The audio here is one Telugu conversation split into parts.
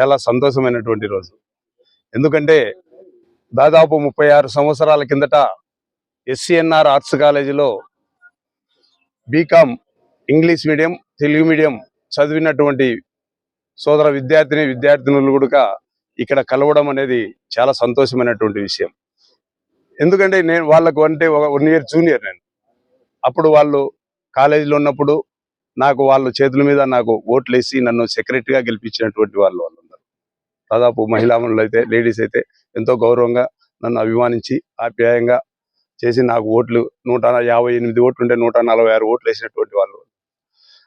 చాలా సంతోషమైనటువంటి రోజు. ఎందుకంటే దాదాపు ముప్పై ఆరు సంవత్సరాల కిందట ఎస్సీఎన్ఆర్ ఆర్ట్స్ కాలేజీలో BCom English medium Telugu medium చదివినటువంటి సోదర విద్యార్థిని విద్యార్థినులు కూడా ఇక్కడ కలవడం అనేది చాలా సంతోషమైనటువంటి విషయం. ఎందుకంటే నేను వాళ్ళకు అంటే ఒక వన్ ఇయర్ జూనియర్ నేను. అప్పుడు వాళ్ళు కాలేజీలో ఉన్నప్పుడు నాకు వాళ్ళు చేతుల మీద నాకు ఓట్లు వేసి నన్ను సెక్రటరీగా గెలిపించినటువంటి వాళ్ళు వాళ్ళు. దాదాపు మహిళామణులు అయితే లేడీస్ అయితే ఎంతో గౌరవంగా నన్ను అభిమానించి ఆప్యాయంగా చేసి నాకు ఓట్లు నూట యాభై ఎనిమిది ఓట్లు ఉంటే నూట నలభై ఆరు ఓట్లు వేసినటువంటి వాళ్ళు.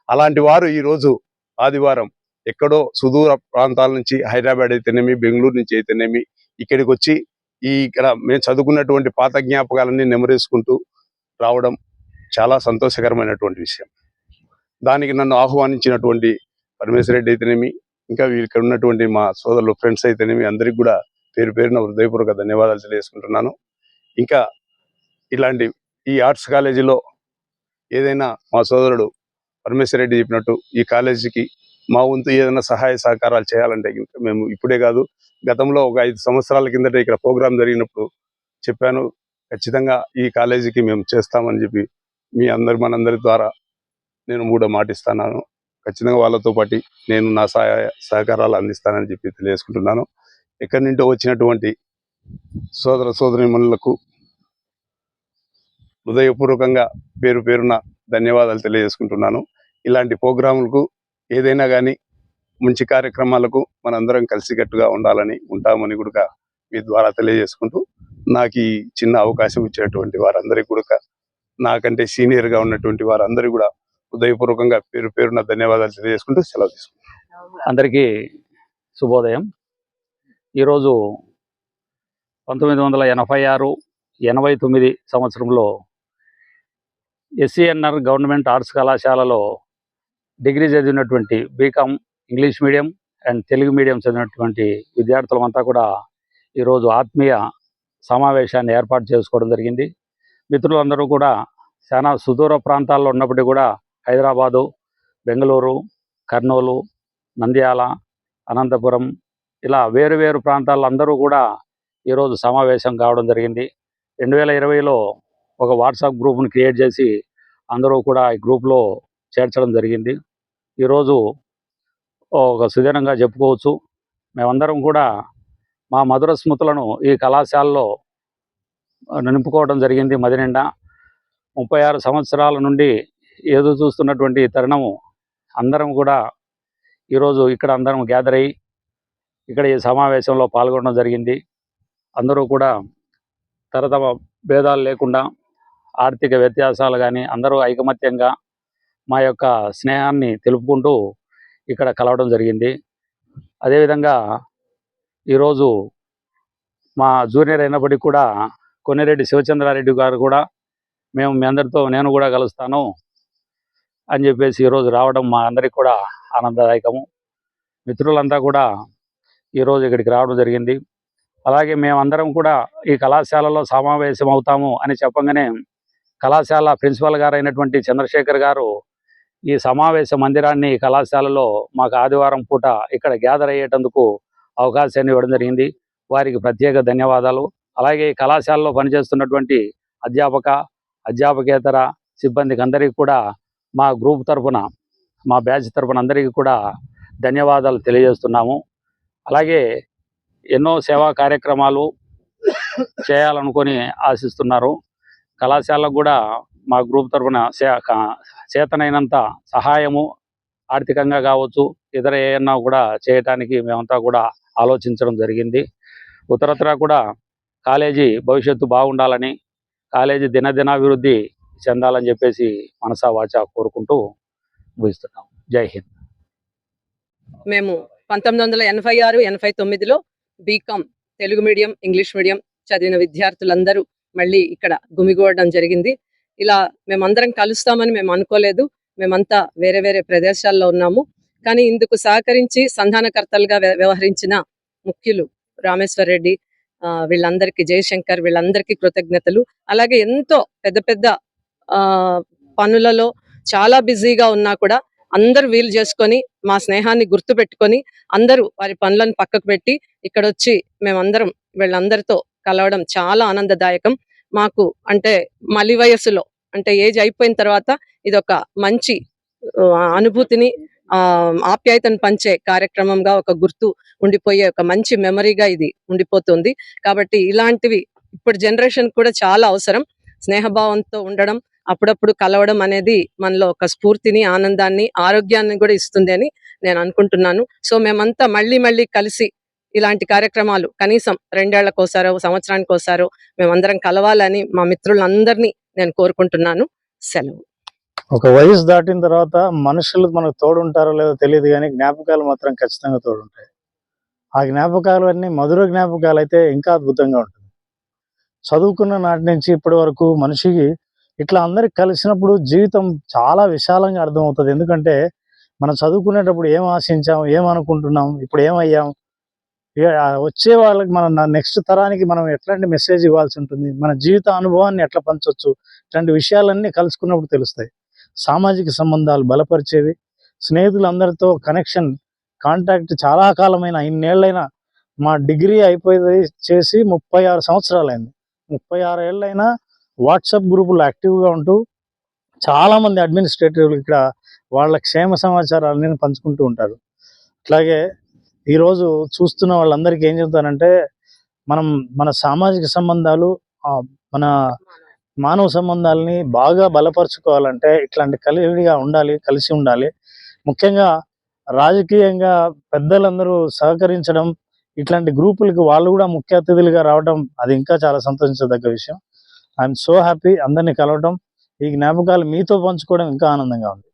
అలాంటి వారు ఈ రోజు ఆదివారం ఎక్కడో సుదూర ప్రాంతాల నుంచి హైదరాబాద్ అయితేనేమి బెంగళూరు నుంచి అయితేనేమి ఇక్కడికి వచ్చి ఈ ఇక్కడ మేము చదువుకున్నటువంటి పాత జ్ఞాపకాలన్నీ నెమరేసుకుంటూ రావడం చాలా సంతోషకరమైనటువంటి విషయం. దానికి నన్ను ఆహ్వానించినటువంటి పరమేశ్వర రెడ్డి అయితేనేమి ఇంకా ఇక్కడ ఉన్నటువంటి మా సోదరులు ఫ్రెండ్స్ అయితేనేమి అందరికి కూడా పేరు పేరున హృదయపూర్వక ధన్యవాదాలు తెలియజేసుకుంటున్నాను. ఇంకా ఇలాంటి ఈ ఆర్ట్స్ కాలేజీలో ఏదైనా మా సోదరుడు పరమేశ్వర రెడ్డి చెప్పినట్టు ఈ కాలేజీకి మా వంతు ఏదైనా సహాయ సహకారాలు చేయాలంటే మేము ఇప్పుడే కాదు గతంలో ఒక ఐదు సంవత్సరాల కిందట ఇక్కడ ప్రోగ్రాం జరిగినప్పుడు చెప్పాను ఖచ్చితంగా ఈ కాలేజీకి మేము చేస్తామని చెప్పి మీ అందరి మనందరి ద్వారా నేను కూడా మాటిస్తున్నాను ఖచ్చితంగా వాళ్ళతో పాటు నేను నా సహాయ సహకారాలు అందిస్తానని చెప్పి తెలియజేసుకుంటున్నాను. ఎక్కడి నుండో వచ్చినటువంటి సోదర సోదరిమణులకు హృదయపూర్వకంగా పేరు పేరున ధన్యవాదాలు తెలియజేసుకుంటున్నాను. ఇలాంటి ప్రోగ్రాములకు ఏదైనా కానీ మంచి కార్యక్రమాలకు మనందరం కలిసికట్టుగా ఉండాలని ఉంటామని కూడా మీ ద్వారా తెలియజేసుకుంటూ నాకు ఈ చిన్న అవకాశం ఇచ్చినటువంటి వారందరికీ కూడా నాకంటే సీనియర్గా ఉన్నటువంటి వారందరూ కూడా హృదయపూర్వకంగా పేరు పేరున ధన్యవాదాలు తెలియజేసుకుంటూ సెలవు తీసుకుంటాం అందరికీ శుభోదయం. ఈరోజు పంతొమ్మిది వందల ఎనభై ఆరు ఎనభై తొమ్మిది సంవత్సరంలో ఎస్సీఎన్ఆర్ గవర్నమెంట్ ఆర్ట్స్ కళాశాలలో డిగ్రీ చదివినటువంటి BCom English medium and Telugu medium చదివినటువంటి విద్యార్థులమంతా కూడా ఈరోజు ఆత్మీయ సమావేశాన్ని ఏర్పాటు చేసుకోవడం జరిగింది. మిత్రులందరూ కూడా చాలా సుదూర ప్రాంతాల్లో ఉన్నప్పటికీ కూడా హైదరాబాదు బెంగళూరు కర్నూలు నంద్యాల అనంతపురం ఇలా వేరు వేరు ప్రాంతాల్లో అందరూ కూడా ఈరోజు సమావేశం కావడం జరిగింది. రెండు వేల ఇరవైలో ఒక వాట్సాప్ గ్రూప్ను క్రియేట్ చేసి అందరూ కూడా ఈ గ్రూప్లో చేర్చడం జరిగింది. ఈరోజు ఒక సుదీర్ఘంగా చెప్పుకోవచ్చు. మేమందరం కూడా మా మధుర స్మృతులను ఈ కళాశాలలో నింపుకోవడం జరిగింది. మదినిండా ముప్పై ఆరు సంవత్సరాల నుండి ఏదో చూస్తున్నటువంటి తరుణము. అందరం కూడా ఈరోజు ఇక్కడ అందరం గ్యాదర్ అయ్యి ఇక్కడ ఈ సమావేశంలో పాల్గొనడం జరిగింది. అందరూ కూడా తరతమ భేదాలు లేకుండా ఆర్థిక వ్యత్యాసాలు కానీ అందరూ ఐకమత్యంగా మా యొక్క స్నేహాన్ని తెలుపుకుంటూ ఇక్కడ కలవడం జరిగింది. అదేవిధంగా ఈరోజు మా జూనియర్ అయినప్పటికీ కూడా కొన్నిరెడ్డి శివచంద్రారెడ్డి గారు కూడా మేము మీ అందరితో నేను కూడా కలుస్తాను. అని చెప్పేసి ఈరోజు రావడం మా అందరికి కూడా ఆనందదాయకము. మిత్రులంతా కూడా ఈరోజు ఇక్కడికి రావడం జరిగింది. అలాగే మేమందరం కూడా ఈ కళాశాలలో సమావేశం అవుతాము అని చెప్పగానే కళాశాల ప్రిన్సిపల్ గారు అయినటువంటి చంద్రశేఖర్ గారు ఈ సమావేశ మందిరాన్ని కళాశాలలో మాకు ఆదివారం పూట ఇక్కడ గ్యాదర్ అయ్యేటందుకు అవకాశాన్ని ఇవ్వడం జరిగింది. వారికి ప్రత్యేక ధన్యవాదాలు. అలాగే ఈ కళాశాలలో పనిచేస్తున్నటువంటి అధ్యాపక అధ్యాపకేతర సిబ్బందికి అందరికీ కూడా మా గ్రూప్ తరపున మా బ్యాచ్ తరపున అందరికీ కూడా ధన్యవాదాలు తెలియజేస్తున్నాము. అలాగే ఎన్నో సేవా కార్యక్రమాలు చేయాలనుకొని ఆశిస్తున్నారు. కళాశాలకు కూడా మా గ్రూప్ తరఫున చేతనైనంత సహాయము ఆర్థికంగా కావచ్చు ఇతర ఏమన్నా కూడా చేయటానికి మేమంతా కూడా ఆలోచించడం జరిగింది. ఉత్తరత్ర కూడా కాలేజీ భవిష్యత్తు బాగుండాలని కాలేజీ దినదినాభివృద్ధి చెందాలని చెప్పేసి మనసా వాచ కోరుకుంటూ ముగిస్తున్నాం. జై హింద్. మేము పంతొమ్మిది వందల ఎనభై ఆరు ఎనభై తొమ్మిదిలో BCom Telugu medium English medium చదివిన విద్యార్థులందరూ మళ్ళీ ఇక్కడ గుమిగూడడం జరిగింది. ఇలా మేమందరం కలుస్తామని మేము అనుకోలేదు. మేమంతా వేరే వేరే ప్రదేశాల్లో ఉన్నాము. కానీ ఇందుకు సహకరించి సంధానకర్తలుగా వ్య- వ్యవహరించిన ముఖ్యులు రామేశ్వర్ రెడ్డి వీళ్ళందరికీ జయశంకర్ వీళ్ళందరికీ కృతజ్ఞతలు. అలాగే ఎంతో పెద్ద పెద్ద పనులలో చాలా బిజీగా ఉన్నా కూడా అందరూ వీలు చేసుకొని మా స్నేహాన్ని గుర్తు పెట్టుకొని అందరూ వారి పనులను పక్కకు పెట్టి ఇక్కడ వచ్చి మేమందరం వీళ్ళందరితో కలవడం చాలా ఆనందదాయకం. మాకు అంటే మలి వయస్సులో అంటే ఏజ్ అయిపోయిన తర్వాత ఇది ఒక మంచి అనుభూతిని ఆప్యాయతను పంచే కార్యక్రమంగా ఒక గుర్తు ఉండిపోయే ఒక మంచి మెమరీగా ఇది ఉండిపోతుంది. కాబట్టి ఇలాంటివి ఇప్పుడు జనరేషన్ కూడా చాలా అవసరం. స్నేహభావంతో ఉండడం అప్పుడప్పుడు కలవడం అనేది మనలో ఒక స్ఫూర్తిని ఆనందాన్ని ఆరోగ్యాన్ని కూడా ఇస్తుంది అని నేను అనుకుంటున్నాను. సో మేమంతా మళ్ళీ మళ్ళీ కలిసి ఇలాంటి కార్యక్రమాలు కనీసం రెండేళ్ళకోసారో సంవత్సరానికి ఒకసారో మేమందరం కలవాలని మా మిత్రులందరినీ నేను కోరుకుంటున్నాను. సెలవు. ఒక వయసు దాటిన తర్వాత మనుషులు మనకు తోడుంటారో లేదో తెలియదు కానీ జ్ఞాపకాలు మాత్రం ఖచ్చితంగా తోడుంటాయి. ఆ జ్ఞాపకాలు అన్ని మధుర జ్ఞాపకాలు అయితే ఇంకా అద్భుతంగా ఉంటుంది. చదువుకున్న నాటి నుంచి ఇప్పటి వరకు మనిషికి ఇట్లా అందరికి కలిసినప్పుడు జీవితం చాలా విశాలంగా అర్థమవుతుంది. ఎందుకంటే మనం చదువుకునేటప్పుడు ఏం ఆశించాం ఏం అనుకుంటున్నాం ఇప్పుడు ఏమయ్యాం? వచ్చే వాళ్ళకి మన నెక్స్ట్ తరానికి మనం ఎట్లాంటి మెసేజ్ ఇవ్వాల్సి ఉంటుంది? మన జీవిత అనుభవాన్ని ఎట్లా పంచవచ్చు ఇట్లాంటి విషయాలన్నీ కలుసుకున్నప్పుడు తెలుస్తాయి. సామాజిక సంబంధాలు బలపరిచేవి స్నేహితులందరితో కనెక్షన్ కాంటాక్ట్ చాలా కాలమైన ఇన్నేళ్ళైనా మా డిగ్రీ అయిపోయి చేసి ముప్పై ఆరు సంవత్సరాలైంది. ముప్పై ఆరు ఏళ్ళైనా వాట్సాప్ గ్రూపులో యాక్టివ్గా ఉంటూ చాలా మంది అడ్మినిస్ట్రేటివ్లు ఇక్కడ వాళ్ళ క్షేమ సమాచారాలని పంచుకుంటూ ఉంటారు. అట్లాగే ఈరోజు చూస్తున్న వాళ్ళందరికీ ఏం చెప్తానంటే మనం మన సామాజిక సంబంధాలు ఆ, మన మానవ సంబంధాలని బాగా బలపరుచుకోవాలంటే ఇట్లాంటి కలివిడిగా ఉండాలి కలిసి ఉండాలి. ముఖ్యంగా రాజకీయంగా పెద్దలందరూ సహకరించడం ఇట్లాంటి గ్రూపులకి వాళ్ళు కూడా ముఖ్య అతిథులుగా రావడం అది ఇంకా చాలా సంతోషించదగ్గ విషయం. ఐఎమ్ సో హ్యాపీ అందరినీ కలవటం ఈ జ్ఞాపకాలు మీతో పంచుకోవడం ఇంకా ఆనందంగా ఉంది.